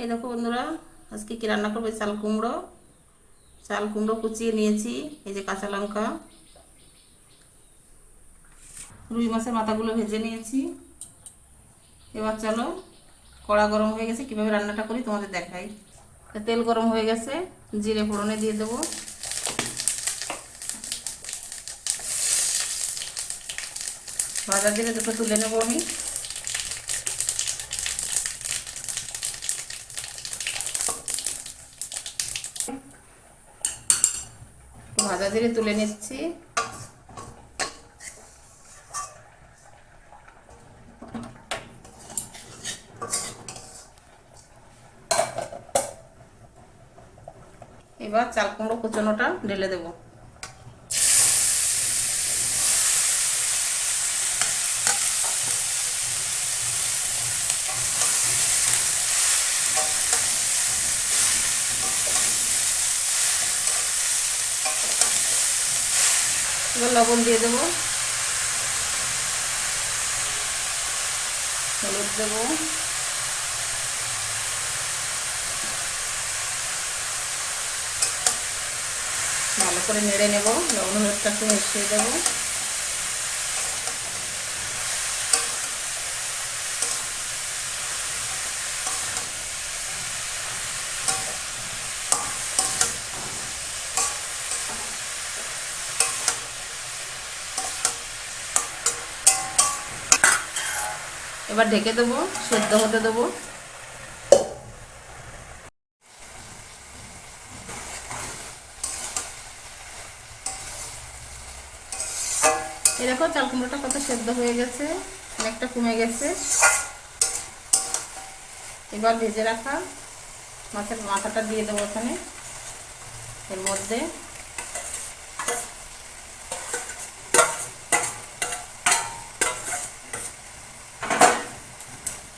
এই দেখো বন্ধুরা, আজকে কি রান্না করব? চাল কুমড়ো। চাল কুমড়ো কুচিয়ে নিয়েছি, এই যে কাঁচা লঙ্কা। রুই মাছের মাথাগুলো ভেজে নিয়েছি। এবার চলো, কড়া গরম হয়ে গেছে, কীভাবে রান্নাটা করি তোমাদের দেখাই। তেল গরম হয়ে গেছে, জিরে ফোড়নে দিয়ে দেবো। ভাজা জিরে দুটো তুলে নেব আমি। ভাজা জিরে তুলে নিচ্ছি। এবার চাল কুমড়ো কুচনোটা ঢেলে দেবো। এবার লবণ দিয়ে দেবো। হলুদ দেবো। ভালো করে নেড়ে নেব। লবণ হলুদটা একটু মিশিয়ে দেবো। এবার ঢেকে দেবো, সেদ্ধ হতে দেবো। দেখো, চাল কুমড়োটা কত সেদ্ধ হয়ে গেছে, অনেকটা কমে গেছে। এবার ভেজে রাখা মাছের মাথাটা দিয়ে দেবো ওখানে এর মধ্যে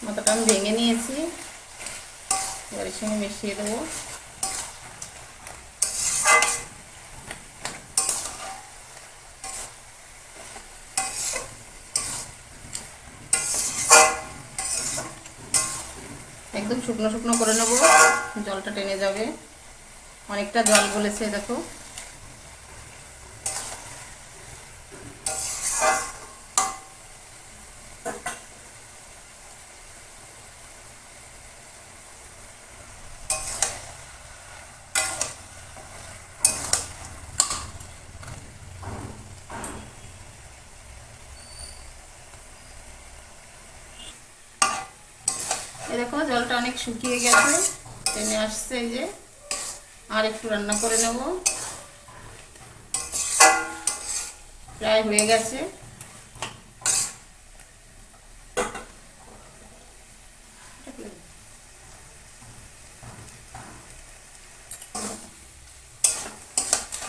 মাথাটা আমি ভেঙে নিয়েছি এর সঙ্গে মিশিয়ে দেবো একদম শুকনো শুকনো করে নেব জলটা টেনে যাবে অনেকটা জল বলেছে দেখো দেখো, জলটা অনেক শুকিয়ে গেছে। টেনে আসছে এই যে। আর একটু রান্না করে নেব। প্রায় হয়ে গেছে।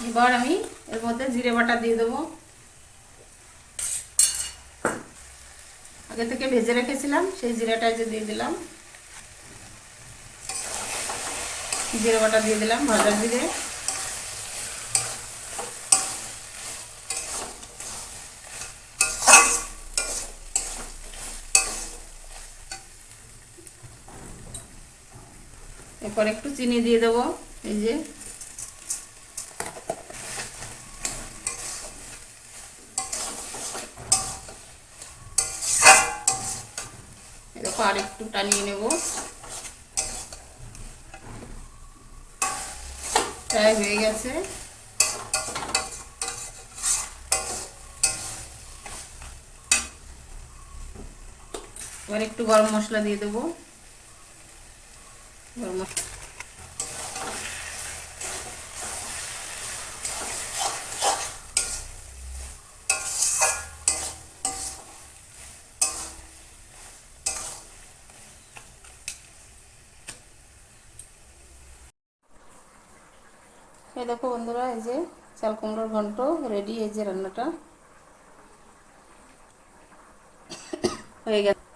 এবার আমি এর মধ্যে জিরে বাটা দিয়ে দেবো। আগে থেকে ভেজে রেখেছিলাম, সেই জিরাটা যে দিয়ে দিলাম। জিরে বাটা দিয়ে দিলাম ভাজা জিরে। এরপর একটু চিনি দিয়ে দেবো, এই যে এরকম আর একটু টানিয়ে নেব। প্রায় হয়ে গেছে। এবার একটু গরম মশলা দিয়ে দেবো। গরম মশলা এই দেখো বন্ধুরা এই যে চাল কুমড়োর ঘন্ট রেডি এই যে রান্নাটা। হয়ে গেছে।